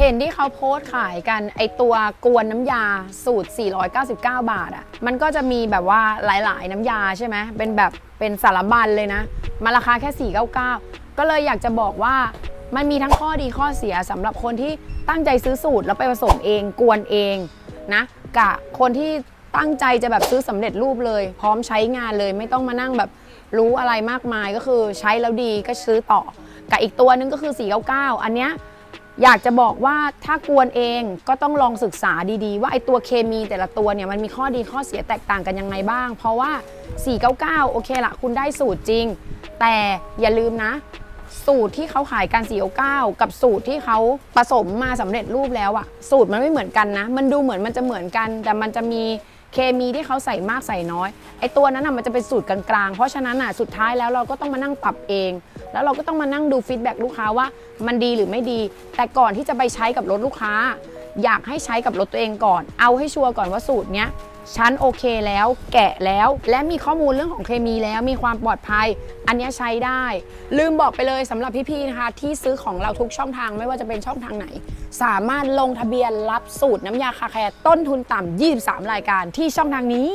เห็นที่เขาโพสต์ขายกันไอตัวกวนน้ำยาสูตร 499 บาทอะ่ะ มันก็จะมีแบบว่าหลายๆ น้ำยาใช่ไหมเป็นแบบเป็นสารบัญเลยนะ มาราคาแค่ 499 ก็เลยอยากจะบอกว่ามันมีทั้งข้อดีข้อเสียสำหรับคนที่ตั้งใจซื้อสูตรแล้วไปผสมเองกวนเองนะกับคนที่ตั้งใจจะแบบซื้อสำเร็จรูปเลย พร้อมใช้งานเลยไม่ต้องมานั่งแบบรู้อะไรมากมายก็คือใช้แล้วดีก็ซื้อต่อกับอีกตัวนึงก็คือ 499 อันเนี้ย อยากจะบอกว่าถ้ากวนเองก็ต้องลองศึกษาดีๆ ว่าไอตัวเคมีแต่ละตัวเนี่ยมันมีข้อดีข้อเสียแตกต่างกันยังไงบ้าง เพราะว่า 499 โอเคละคุณได้สูตรจริง แต่อย่าลืมนะ สูตรที่เขาขายกัน 499 กับสูตรที่เขาผสมมาสำเร็จรูปแล้วอะสูตรมันไม่เหมือนกันนะ มันดูเหมือนมันจะเหมือนกัน แต่มันจะมีเคมีที่เขาใส่มากใส่น้อยไอตัวนั้นอะมันจะเป็นสูตรกลางๆ เพราะฉะนั้นอะสุดท้ายแล้วเราก็ต้องมานั่งปรับเอง แล้วเราก็ต้องมานั่งดูฟีดแบ็ลูกค้าว่ามันดีหรือไม่ดี แต่ก่อนที่จะไปใช้กับรถลูกค้า อยากให้ใช้กับรถตัวเองก่อน เอาให้ชัวร์ก่อนว่าสูตรเนี้ยฉันโอเคแล้ว แกะแล้ว และมีข้อมูลเรื่องของเคมีแล้ว มีความปลอดภัย อันนี้ใช้ได้ ลืมบอกไปเลยสำหรับพี่ๆนะคะ ที่ซื้อของเราทุกช่องทางไม่ว่าจะเป็นช่องทางไหน สามารถลงทะเบียนรับสูตรน้ำยาคาแคร์ต้นทุนต่ำ23 รายการที่ช่องทางนี้